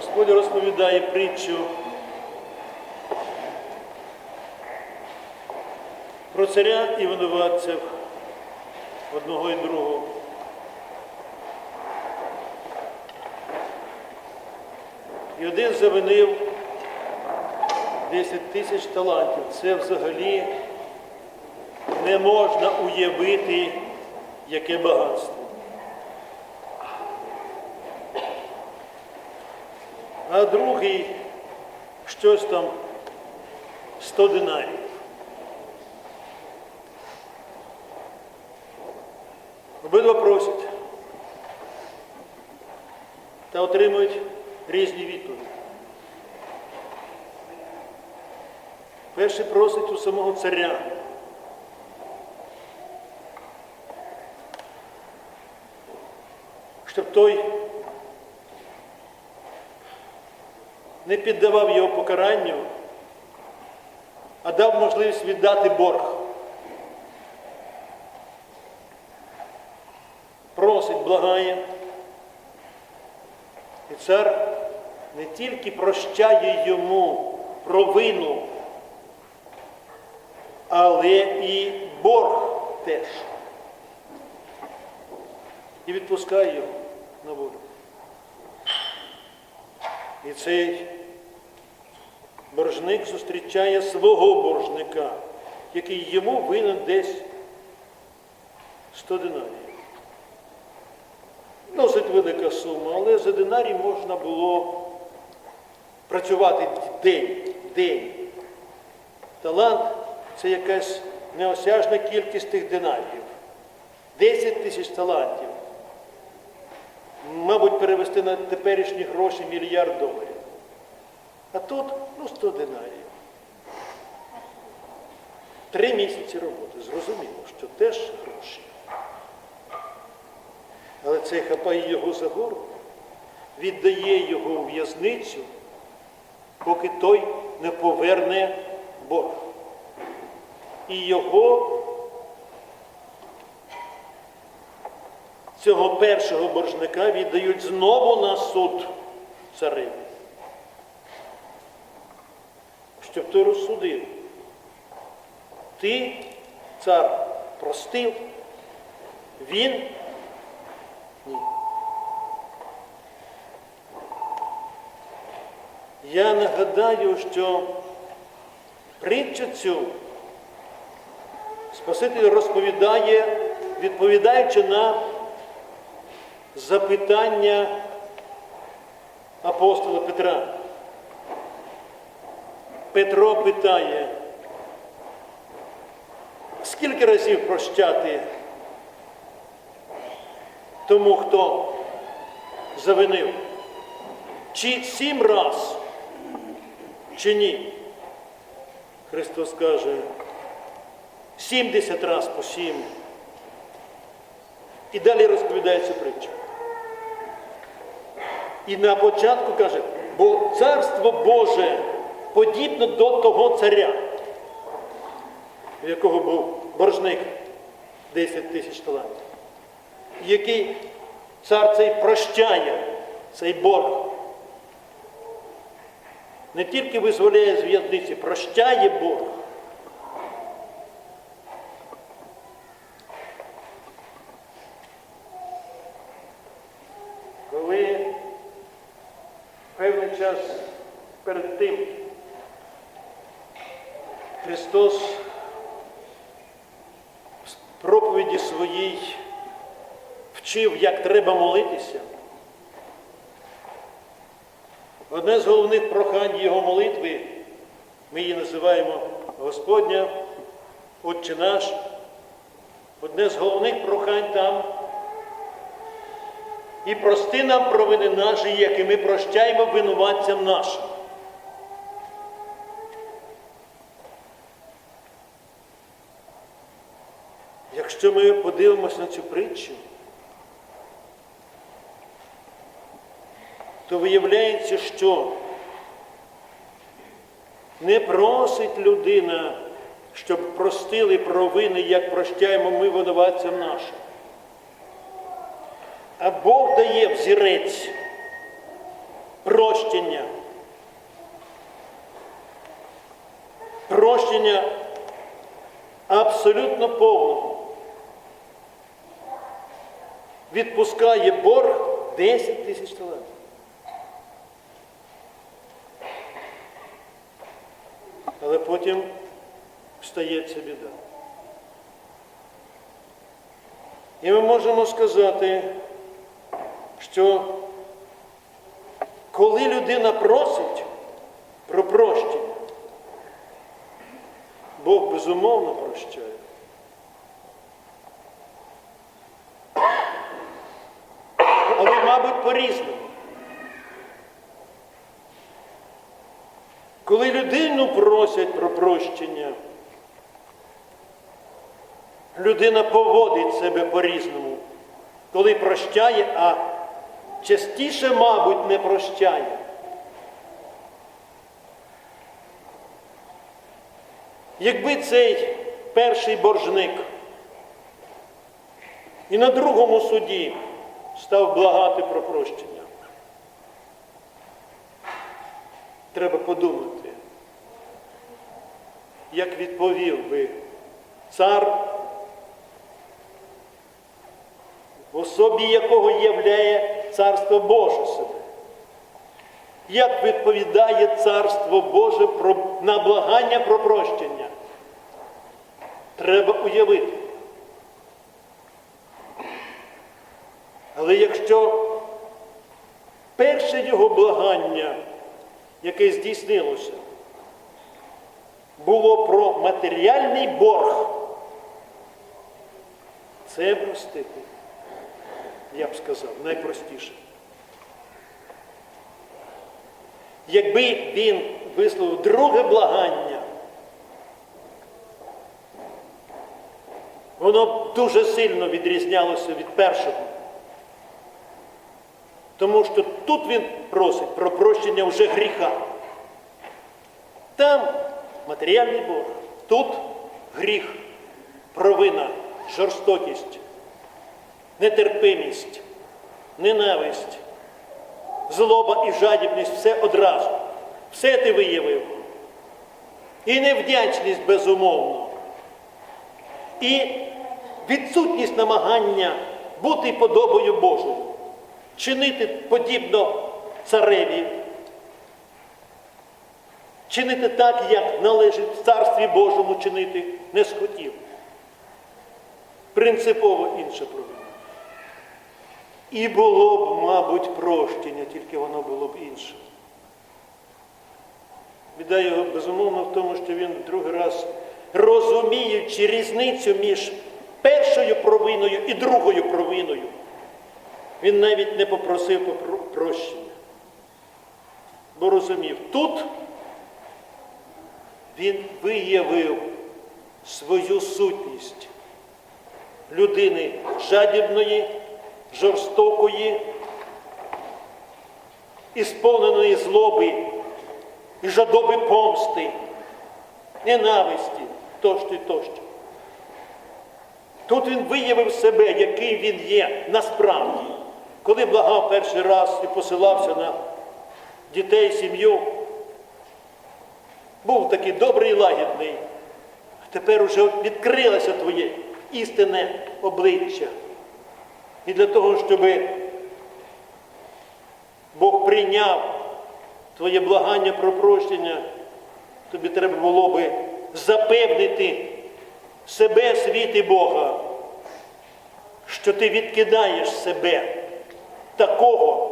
Господь розповідає притчу про царя і винуватців одного і другого. І один завинив 10 тисяч талантів. Це взагалі не можна уявити, яке багатство. А другий щось там 100 динарів. Обидва просять та отримують різні відповіді. Перший просить у самого царя. Щоб той не піддавав його покаранню, а дав можливість віддати борг. Просить, благає. І цар не тільки прощає йому провину, але і борг теж. І відпускає його на волю. І цей боржник зустрічає свого боржника, який йому винен десь 100 динарів. Досить велика сума, але за динарій можна було працювати день, день. Талант це якась неосяжна кількість тих динарів. 10 тисяч талантів. Мабуть, перевести на теперішні гроші мільярд доларів. А тут, ну, 100 динарів. Три місяці роботи. Зрозуміло, що теж гроші. Але цей хапає його за горло, віддає його у в'язницю, поки той не поверне борг. І його, цього першого боржника, віддають знову на суд цареві. Щоб той розсудив. Ти, цар, простив, він ні. Я нагадаю, що притчу цю Спаситель розповідає, відповідаючи на запитання апостола Петра. Петро питає, скільки разів прощати тому, хто завинив? Чи сім раз, чи ні? Христос каже, 70 раз по сім. І далі розповідає цю притчу. І на початку каже, бо царство Боже подібно до того царя, в якого був боржник 10 тисяч талантів, який цар цей прощає цей борг. Не тільки визволяє з в'язниці, прощає борг. Коли певний час перед тим Христос в проповіді своїй вчив, як треба молитися, одне з головних прохань Його молитви, ми її називаємо Господня, Отче наш, одне з головних прохань там. І прости нам провини наші, як і ми прощаємо винуватцям нашим. Ми подивимося на цю притчу, то виявляється, що не просить людина, щоб простили провини, як прощаємо ми винуватцям нашим. А Бог дає взірець, прощення. Прощення абсолютно повного. Відпускає борг 10 тисяч талантів. Але потім стається біда. І ми можемо сказати, що коли людина просить про прощення, Бог безумовно прощає. Але, мабуть, по-різному. Коли людину просять про прощення, людина поводить себе по-різному, коли прощає, а частіше, мабуть, не прощає. Якби цей перший боржник і на другому суді став благати про прощення, треба подумати, як відповів би цар, в особі якого являє Царство Боже себе. Як відповідає Царство Боже про, на благання про прощення? Треба уявити. Але якщо перше його благання, яке здійснилося, було про матеріальний борг, це простити, я б сказав, найпростіше. Якби він висловив друге благання, воно б дуже сильно відрізнялося від першого. Тому що тут він просить про прощення вже гріха. Там матеріальний Бог, тут гріх, провина, жорстокість, нетерпимість, ненависть, злоба і жадібність все одразу. Все ти виявив. І невдячність безумовно. І відсутність намагання бути подобою Божою, чинити подібно цареві, чинити так, як належить в царстві Божому чинити, не схотів. Принципово інша провина. І було б, мабуть, прощення, тільки воно було б інше. Біда його безумовно в тому, що він другий раз, розуміючи різницю між першою провиною і другою провиною, він навіть не попросив попро- прощення. Бо розумів, тут він виявив свою сутність людини жадібної, жорстокої, і сповненої злоби і жадоби помсти, ненависті тощо і тощо. Тут він виявив себе, який він є насправді. Коли благав перший раз і посилався на дітей, сім'ю, був такий добрий і лагідний. А тепер уже відкрилося твоє істинне обличчя. І для того, щоб Бог прийняв твоє благання про прощення, тобі треба було би запевнити себе, світ і Бога, що ти відкидаєш себе такого,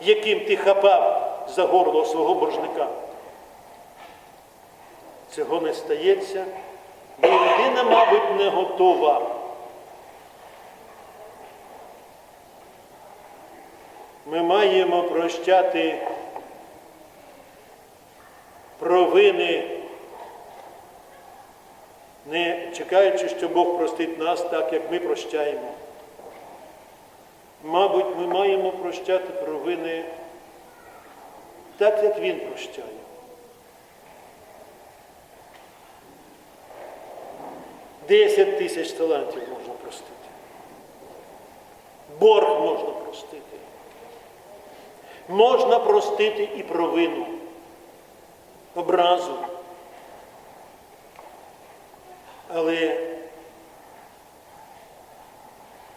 яким ти хапав за горло свого боржника. Цього не стається, бо людина, мабуть, не готова. Ми маємо прощати провини, не чекаючи, що Бог простить нас так, як ми прощаємо. Мабуть, ми маємо прощати провини так, як Він прощає. Десять тисяч талантів можна простити. Борг можна простити. можна простити і провину, образу. Але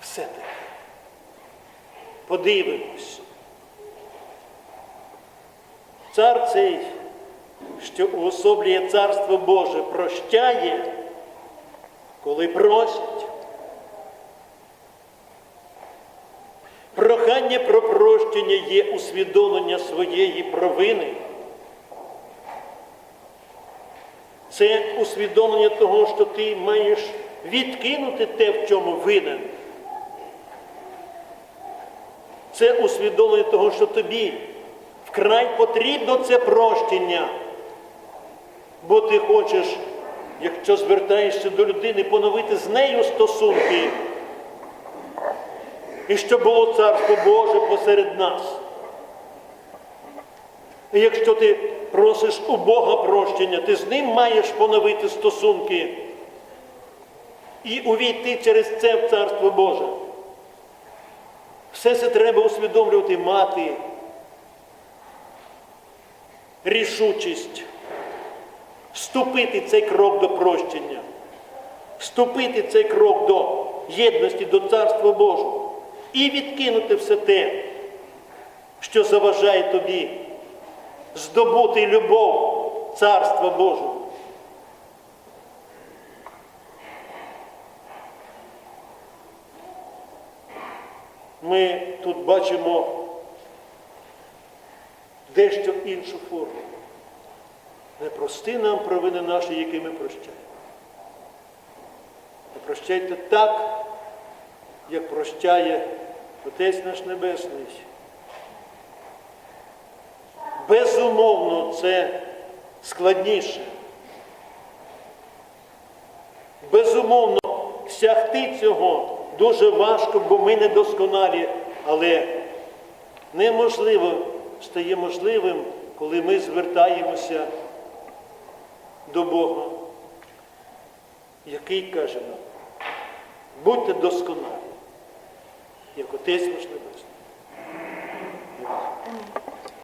все-таки подивимось. Цар цей, що уособлює Царство Боже, прощає, коли просять. Прохання про прощення є усвідомлення своєї провини. Це усвідомлення того, що ти маєш відкинути те, в чому винен. Це усвідомлення того, що тобі вкрай потрібно це прощення. Бо ти хочеш, якщо звертаєшся до людини, поновити з нею стосунки. І щоб було Царство Боже посеред нас. І якщо ти просиш у Бога прощення, ти з ним маєш поновити стосунки і увійти через це в Царство Боже. Все це треба усвідомлювати, мати рішучість, вступити цей крок до прощення, вступити цей крок до єдності, до Царства Божого і відкинути все те, що заважає тобі здобути любов Царства Божого. Ми тут бачимо дещо іншу форму. Не прости нам провини наші, які ми прощаємо. А прощайте так, як прощає Отець наш Небесний. Безумовно, це складніше. Безумовно, сягти цього дуже важко, бо ми недосконалі, але неможливо стає можливим, коли ми звертаємося до Бога, який каже нам, будьте досконалі, як Отець ваш Небесний.